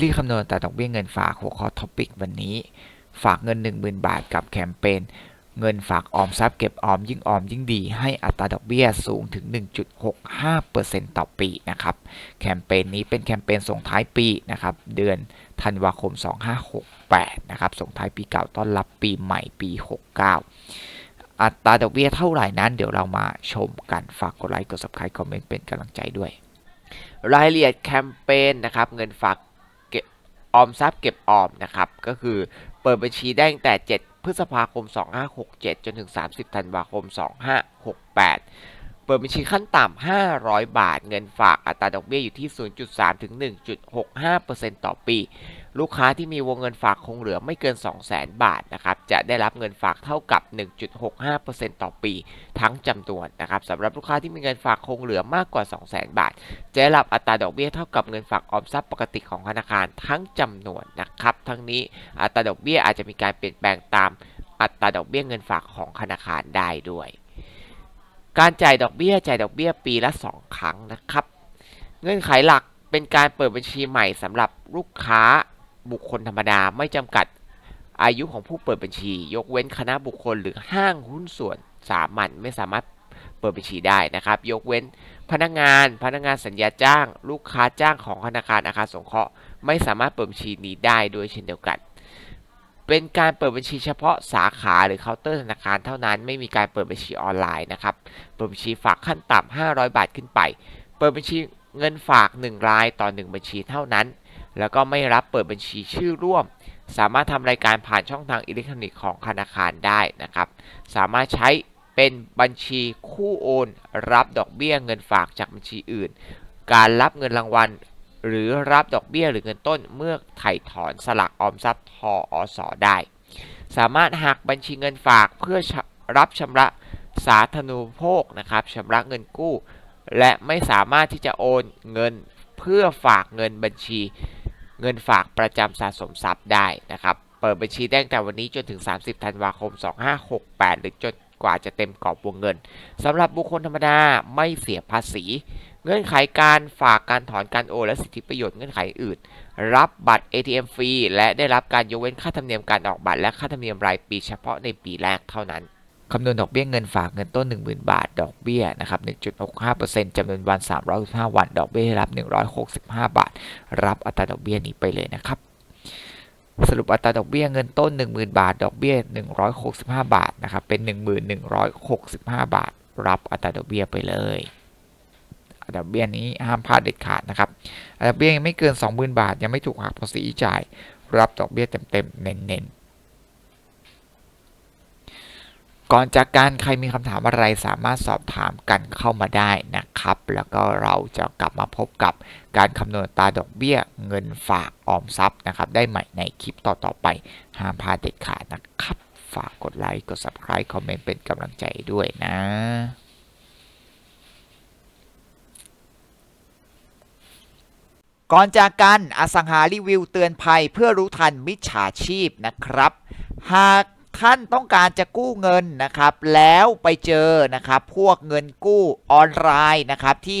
รีส์คำนวณอัตราดอกเบี้ยเงินฝากหัวข้อท็อปิกวันนี้ ฝากเงิน 10,000 บาทกับแคมเปญเงินฝากออมทรัพย์เก็บออมยิ่งออมยิ่งดี ให้อัตราดอกเบี้ยสูงถึง 1.65%ต่อปีนะครับ แคมเปญนี้เป็นแคมเปญส่งท้ายปีนะครับ เดือนธันวาคม 2568 นะครับ ส่งท้ายปีเก่าต้อนรับปีใหม่ปี 69 อัตราดอกเบี้ยเท่าไหร่นั้น เดี๋ยวเรามาชมกัน ฝากกดไลค์ กด subscribe คอมเมนต์เป็นกำลังใจด้วย รายละเอียดแคมเปญนะครับ เงินฝาก ออมทรัพย์เก็บออมนะครับ ก็คือเปิดบัญชีได้ตั้งแต่ 7 พฤษภาคม 2567 จนถึง 30 ธันวาคม 2568 เปิดบัญชีขั้นต่ำ 500 บาท เงินฝากอัตราดอกเบี้ยอยู่ที่ 0.3 ถึง 1.65%ต่อปี ลูกค้าที่มีวงเงินฝากคงเหลือไม่เกิน 200,000 บาทนะครับ จะได้รับเงินฝากเท่ากับ 1.65%ต่อปี ทั้งจำนวนนะครับสำหรับลูกค้าที่มีเงินฝากคงเหลือมากกว่า 200,000 บาท จะได้รับอัตราดอกเบี้ยเท่ากับเงินฝากออมทรัพย์ปกติของธนาคารทั้งจำนวนนะครับ ทั้งนี้อัตราดอกเบี้ยอาจจะมีการเปลี่ยนแปลงตามอัตราดอกเบี้ยเงินฝากของธนาคารได้ด้วย การจ่ายดอกเบี้ยจ่ายดอกเบี้ยปีละ 2 ครั้งนะครับ เงื่อนไขหลักเป็นการเปิดบัญชีใหม่สำหรับลูกค้าบุคคลธรรมดาไม่จำกัดอายุของผู้เปิดบัญชี ยกเว้นคณะบุคคลหรือห้างหุ้นส่วนสามัญไม่สามารถเปิดบัญชีได้นะครับ ยกเว้นพนักงาน พนักงานสัญญาจ้าง ลูกค้าจ้างของธนาคารอาคารสงเคราะห์ไม่สามารถเปิดบัญชีนี้ได้ด้วยเช่นเดียวกัน เป็นการเปิดบัญชีเฉพาะสาขาหรือเคาน์เตอร์ธนาคารเท่านั้นไม่มีการเปิดบัญชีออนไลน์นะครับ เปิดบัญชีฝากขั้นต่ำ500 บาทขึ้นไป เปิดบัญชีเงินฝาก 1 รายต่อ 1 บัญชีเท่านั้น แล้วก็ไม่รับเปิดบัญชีชื่อร่วม สามารถทำรายการผ่านช่องทางอิเล็กทรอนิกส์ของธนาคารได้นะครับ สามารถใช้เป็นบัญชีคู่โอน รับดอกเบี้ยเงินฝากจากบัญชีอื่น การรับเงินรางวัล หรือรับดอกเบี้ยหรือเงินต้นเมื่อไถ่ถอนสลักออมทรัพย์ทออสได้ สามารถหักบัญชีเงินฝากเพื่อรับชำระสาธารณูปโภคนะครับชำระเงินกู้ และไม่สามารถที่จะโอนเงินเพื่อฝากเงินบัญชี เงินฝากประจำสะสมทรัพย์ได้นะครับ เปิดบัญชีได้ตั้งแต่วันนี้จนถึง 30 ธันวาคม 2568 หรือจน กว่าจะเต็มกรอบวงเงินสำหรับบุคคลธรรมดาไม่เสียภาษี เงื่อนไขการฝากการถอนการโอนและสิทธิประโยชน์เงื่อนไขอื่น รับบัตร ATM ฟรีและได้รับการยกเว้นค่าธรรมเนียมการออกบัตรและค่าธรรมเนียมรายปีเฉพาะในปีแรกเท่านั้นคำนวณดอกเบี้ยเงินฝากเงินต้น 10,000 บาท ดอกเบี้ยนะครับ1.65%จำนวนวัน 365 วัน ดอกเบี้ยรับ 165 บาท รับอัตราดอกเบี้ยนี้ไปเลยนะครับ สรุปอัตราดอกเบี้ยเงินต้น 10,000 บาท ดอกเบี้ย 165 บาทนะครับเป็น 1165 บาท รับอัตราดอกเบี้ยไปเลยอัตราดอกเบี้ยนี้ห้ามพลาดเด็ดขาดนะครับอัตราดอกเบี้ยยังไม่เกิน 20,000 บาท ยังไม่ถูกหักภาษีจ่าย รับดอกเบี้ยเต็มๆเน้นๆ ก่อนจากการใครมีคำถามอะไรสามารถสอบถามกันเข้ามาได้นะครับ แล้วก็เราจะกลับมาพบกับการคำนวณตาดอกเบี้ยเงินฝากออมทรัพย์นะครับ ได้ใหม่ในคลิปต่อๆไปห้ามพลาดเด็ดขาดนะครับ ฝากกดไลค์กด subscribe คอมเมนต์เป็นกำลังใจด้วยนะก่อนจากกันอสังหารีวิวเตือนภัยเพื่อรู้ทันมิจฉาชีพนะครับ หาก ท่านต้องการจะกู้เงินนะครับ แล้วไปเจอนะครับ พวกเงินกู้ออนไลน์นะครับที่